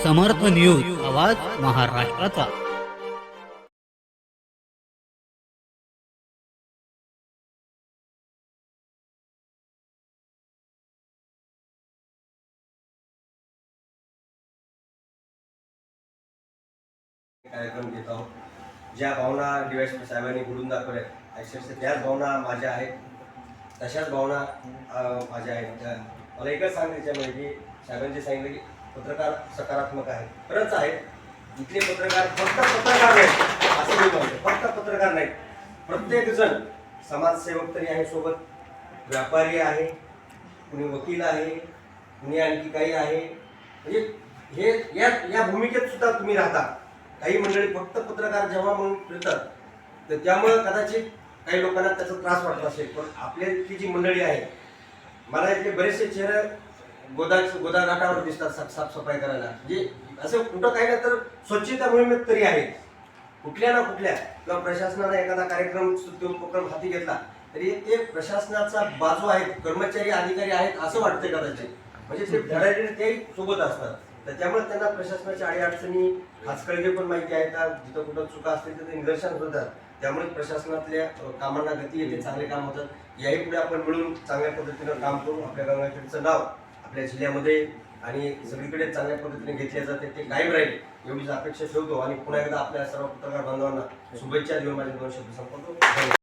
समर्थ news आवाज महाराष्ट्राचा. कार्यक्रम घेत आहोत. ज्या भावना डी वाय साहेबांनी घडून दाखवल्या अक्षरशः त्याच भावना माझ्या आहेत. तशाच भावना माझ्या आहेत. मला एकच सांगायचं आहे म्हणजे की साहेबांनी सांगितलं की पत्रकार सकारात्मक आहे खरंच आहे इथले पत्रकार फक्त पत्रकार नाहीत असं मी म्हणतो. फक्त पत्रकार नाहीत. प्रत्येक जण समाजसेवक तरी आहे सोबत. व्यापारी आहे कुणी वकील आहे कुणी आणखी काही आहे. म्हणजे हे या या भूमिकेत सुद्धा तुम्ही राहता. काही मंडळी फक्त पत्रकार जेव्हा म्हणून फिरतात तर त्यामुळे कदाचित काही लोकांना त्याचा त्रास वाटत असेल. पण आपल्या जी मंडळी आहे मला इथले बरेचसे चेहरे गोदा गोदा घाटावर दिसतात साफ साफसफाई करायला. जे असं कुठं काही ना तर स्वच्छता मोहिमेत तरी आहे. कुठल्या ना कुठल्या किंवा प्रशासनानं एखादा कार्यक्रम उपक्रम हाती घेतला तरी ते प्रशासनाचा बाजू आहेत कर्मचारी अधिकारी आहेत असं वाटतंय कदाचित. म्हणजे ते धडाडीने ते सोबत असतात. तर त्यामुळे त्यांना प्रशासनाच्या अडीअडचणी हाचकळगे पण माहिती आहेत का जिथं कुठं चुका असतील तर ते निदर्शन होतात. त्यामुळे प्रशासनातल्या कामांना गती येते चांगले काम होतात. याही पुढे आपण मिळून चांगल्या पद्धतीनं काम करून आपल्या गंगाखेडचं नाव आपल्या जिल्ह्यामध्ये आणि सगळीकडे चांगल्या पद्धतीने घेतले जाते ते कायम राहील एवढीच अपेक्षा ठेवतो. आणि पुन्हा एकदा आपल्या सर्व पत्रकार बांधवांना शुभेच्छा देऊन माझ्या दोन शब्द संपवतो.